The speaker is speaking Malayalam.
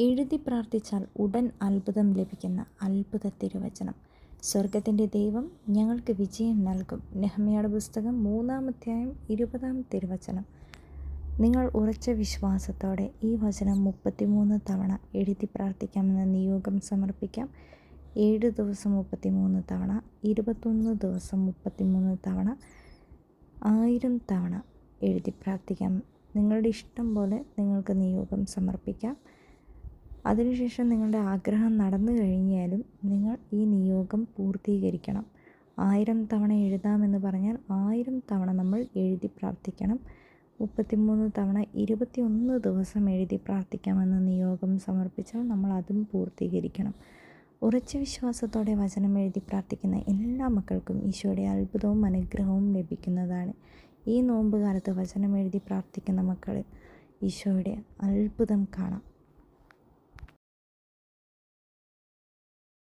എഴുതി പ്രാർത്ഥിച്ചാൽ ഉടൻ അത്ഭുതം ലഭിക്കുന്ന അത്ഭുത തിരുവചനം സ്വർഗത്തിന്റെ ദൈവം ഞങ്ങൾക്ക് വിജയം നൽകും. നെഹ്മയുടെ പുസ്തകം മൂന്നാമധ്യായം ഇരുപതാം തിരുവചനം. നിങ്ങൾ ഉറച്ച വിശ്വാസത്തോടെ ഈ വചനം മുപ്പത്തിമൂന്ന് തവണ എഴുതി പ്രാർത്ഥിക്കാമെന്ന നിയോഗം സമർപ്പിക്കാം. ഏഴ് ദിവസം മുപ്പത്തിമൂന്ന് തവണ ഇരുപത്തൊന്ന് ദിവസം മുപ്പത്തിമൂന്ന് തവണ ആയിരം തവണ എഴുതി പ്രാർത്ഥിക്കാം. നിങ്ങളുടെ ഇഷ്ടം പോലെ നിങ്ങൾക്ക് നിയോഗം സമർപ്പിക്കാം. അതിനുശേഷം നിങ്ങളുടെ ആഗ്രഹം നടന്നു കഴിഞ്ഞാലും നിങ്ങൾ ഈ നിയോഗം പൂർത്തീകരിക്കണം. ആയിരം തവണ എഴുതാമെന്ന് പറഞ്ഞാൽ ആയിരം തവണ നമ്മൾ എഴുതി പ്രാർത്ഥിക്കണം. മുപ്പത്തിമൂന്ന് തവണ ഇരുപത്തിയൊന്ന് ദിവസം എഴുതി പ്രാർത്ഥിക്കാമെന്ന നിയോഗം സമർപ്പിച്ചാൽ നമ്മൾ അതും പൂർത്തീകരിക്കണം. ഉറച്ച വിശ്വാസത്തോടെ വചനം എഴുതി പ്രാർത്ഥിക്കുന്ന എല്ലാ മക്കൾക്കും ഈശോയുടെ അത്ഭുതവും അനുഗ്രഹവും ലഭിക്കുന്നതാണ്. ഈ നോമ്പ് കാലത്ത് വചനം എഴുതി പ്രാർത്ഥിക്കുന്ന മക്കളിൽ ഈശോയുടെ അത്ഭുതം കാണാം.